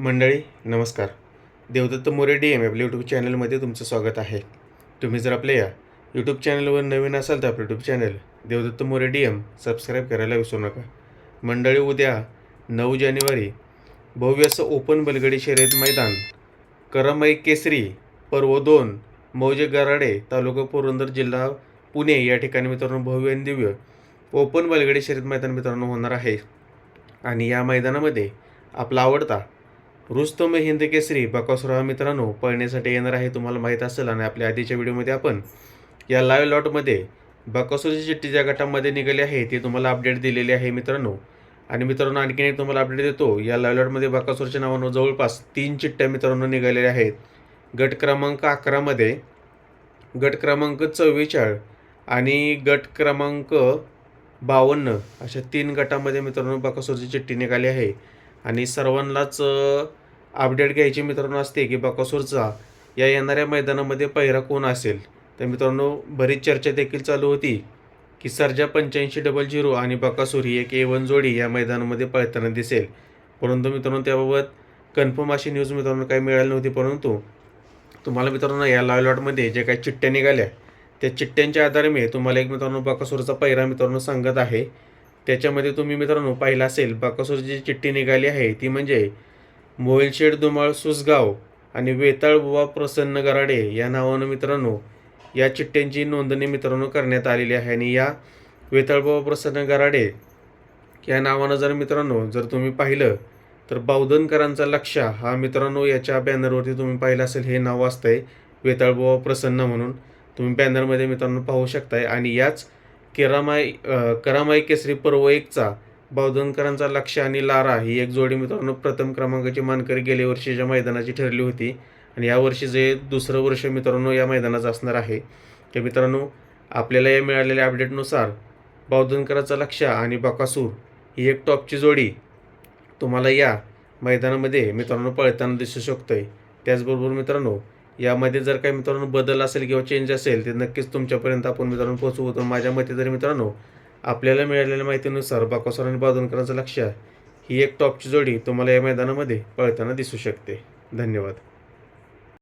मंडळी नमस्कार. Devdatta More D M आपल्या यूट्यूब चॅनलमध्ये तुमचं स्वागत आहे. तुम्ही जर आपल्या या यूट्यूब चॅनलवर नवीन असाल तर आपलं YouTube channel Devdatta More D M subscribe करायला विसरू नका. मंडळी उद्या नऊ जानेवारी भव्य असं ओपन बलगडी शर्यत मैदान करमई केसरी पर्व दोन मौजे गराडे तालुका पुरंदर जिल्हा पुणे या ठिकाणी मित्रांनो भव्य आणि दिव्य ओपन बलगडी शर्यत मैदान मित्रांनो होणार आहे. आणि या मैदानामध्ये आपला आवडता रुस्तम हिंद केसरी बकासुरा हा मित्रांनो पळण्यासाठी येणार आहे तुम्हाला माहीत असेल आणि आपल्या आधीच्या व्हिडिओमध्ये आपण या लाईव्ह लॉटमध्ये बकासूरची चिठ्ठी ज्या गटामध्ये निघाली आहे ते तुम्हाला अपडेट दिलेली आहे मित्रांनो. आणि मित्रांनो आणखीन एक तुम्हाला अपडेट देतो. या लाईव्ह लॉटमध्ये बकासूरच्या नावानं जवळपास तीन चिठ्ठ्या मित्रांनो निघालेल्या आहेत. गट क्रमांक अकरामध्ये गट क्रमांक चव्वेचाळ आणि गट क्रमांक बावन्न अशा तीन गटामध्ये मित्रांनो बकासूरची चिठ्ठी निघाली आहे. आणि सर्वांनाच अपडेट घ्यायची मित्रांनो असते की बकासूरचा या येणाऱ्या मैदानामध्ये पहिरा कोण असेल? तर मित्रांनो बरीच चर्चा देखील चालू होती की सर्जा पंच्याऐंशी डबल झिरो आणि बकासूर ही एक ए वन जोडी या मैदानामध्ये पळताना दिसेल. परंतु मित्रांनो त्याबाबत कन्फर्म अशी न्यूज मित्रांनो काही मिळाली नव्हती. परंतु तुम्हाला मित्रांनो या लॉय लॉटमध्ये जे काही चिठ्ठ्या निघाल्या त्या चिठ्ठ्यांच्या आधारे मी तुम्हाला एक मित्रांनो बकासूरचा पहिरा मित्रांनो सांगत आहे. त्याच्यामध्ये तुम्ही मित्रांनो पाहिलं असेल बकासूरची जी चिठ्ठी निघाली आहे ती म्हणजे मोहिलशेड दुमाळ सुसगाव आणि वेताळबुवा प्रसन्न गराडे या नावानं मित्रांनो या चिठ्ठ्यांची नोंदणी मित्रांनो करण्यात आलेली आहे. आणि या वेताळबुवा प्रसन्न गराडे या नावानं जर मित्रांनो जर तुम्ही पाहिलं तर बावधनकरांचा लक्ष हा मित्रांनो याच्या बॅनरवरती तुम्ही पाहिलं असेल हे नाव असतंय वेताळबुवा प्रसन्न म्हणून. तुम्ही बॅनरमध्ये मित्रांनो पाहू शकताय. आणि याच केरामाई करामाई केसरी पर्व एकचा बावधनकरांचा लक्ष आणि लारा ही एक जोडी मित्रांनो प्रथम क्रमांकाची मानकरी गेल्या वर्षीच्या मैदानाची ठरली होती. आणि यावर्षी जे दुसरं वर्ष मित्रांनो या मैदानाचं असणार आहे. ते मित्रांनो आपल्याला या मिळालेल्या अपडेटनुसार बावधनकरांचा लक्ष आणि बकासूर ही एक टॉपची जोडी तुम्हाला या मैदानामध्ये मित्रांनो पळताना दिसू शकतोय. त्याचबरोबर मित्रांनो यामध्ये जर काही मित्रांनो बदल असेल किंवा चेंज असेल ते नक्कीच तुमच्यापर्यंत आपण मित्रांनो पोहोचवतो माझ्या मते तरी मित्रांनो आपल्याला मिळालेल्या माहितीनुसार बाकोसर आणि बावधनकरांचं लक्ष ही एक टॉपची जोडी तुम्हाला या मैदानामध्ये पळताना दिसू शकते. धन्यवाद.